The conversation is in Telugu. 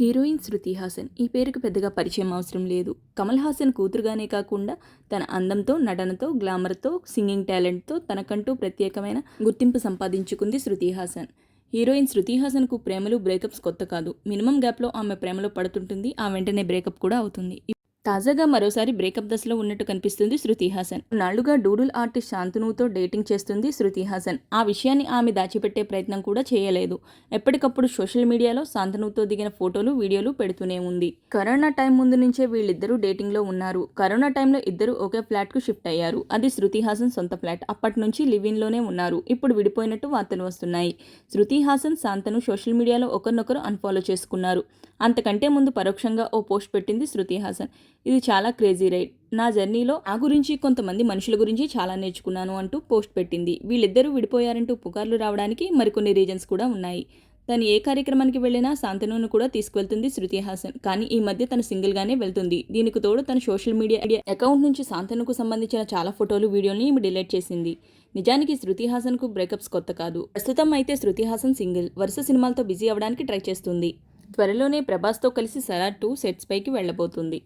హీరోయిన్ శృతి హాసన్ ఈ పేరుకు పెద్దగా పరిచయం అవసరం లేదు. కమల్ హాసన్ కూతురుగానే కాకుండా తన అందంతో నటనతో గ్లామర్తో సింగింగ్ టాలెంట్తో తనకంటూ ప్రత్యేకమైన గుర్తింపు సంపాదించుకుంది శృతి హాసన్. హీరోయిన్ శృతి హాసన్కు ప్రేమలు బ్రేకప్స్ కొత్త కాదు. మినిమం గ్యాప్లో ఆమె ప్రేమలో పడుతుంటుంది ఆ వెంటనే బ్రేకప్ కూడా అవుతుంది. తాజాగా మరోసారి బ్రేకప్ దశలో ఉన్నట్టు కనిపిస్తుంది శృతి హాసన్. నాళ్ళుగా డూడుల్ ఆర్టిస్ట్ శాంతనుతో డేటింగ్ చేస్తుంది శృతి హాసన్. ఆ విషయాన్ని ఆమె దాచిపెట్టే ప్రయత్నం కూడా చేయలేదు. ఎప్పటికప్పుడు సోషల్ మీడియాలో శాంతనుతో దిగిన ఫోటోలు వీడియోలు పెడుతూనే ఉంది. కరోనా టైం ముందు నుంచే వీళ్ళిద్దరూ డేటింగ్లో ఉన్నారు. కరోనా టైంలో ఇద్దరు ఒకే ఫ్లాట్కు షిఫ్ట్ అయ్యారు. అది శృతి హాసన్ సొంత ఫ్లాట్. అప్పటి నుంచి లివిన్లోనే ఉన్నారు. ఇప్పుడు విడిపోయినట్టు వార్తలు వస్తున్నాయి. శృతి హాసన్ శాంతను సోషల్ మీడియాలో ఒకరినొకరు అన్ఫాలో చేసుకున్నారు. అంతకంటే ముందు పరోక్షంగా ఓ పోస్ట్ పెట్టింది శృతి హాసన్. ఇది చాలా క్రేజీ రైడ్. నా జర్నీలో ఆ గురించి కొంతమంది మనుషుల గురించి చాలా నేర్చుకున్నాను అంటూ పోస్ట్ పెట్టింది. వీళ్ళిద్దరూ విడిపోయారంటూ పుకార్లు రావడానికి మరికొన్ని రీజన్స్ కూడా ఉన్నాయి. తను ఏ కార్యక్రమానికి వెళ్ళినా శాంతనును కూడా తీసుకువెళ్తుంది శృతి హాసన్. కానీ ఈ మధ్య తను సింగిల్గానే వెళ్తుంది. దీనికి తోడు తన సోషల్ మీడియా అకౌంట్ నుంచి శాంతనుకు సంబంధించిన చాలా ఫోటోలు వీడియోని ఈమె డిలీట్ చేసింది. నిజానికి శృతి హాసన్కు బ్రేకప్స్ కొత్త కాదు. ప్రస్తుతం అయితే శృతి హాసన్ సింగిల్. వరుస సినిమాలతో బిజీ అవ్వడానికి ట్రై చేస్తుంది. త్వరలోనే ప్రభాస్తో కలిసి సలార్ టూ సెట్స్ పైకి వెళ్ళబోతుంది.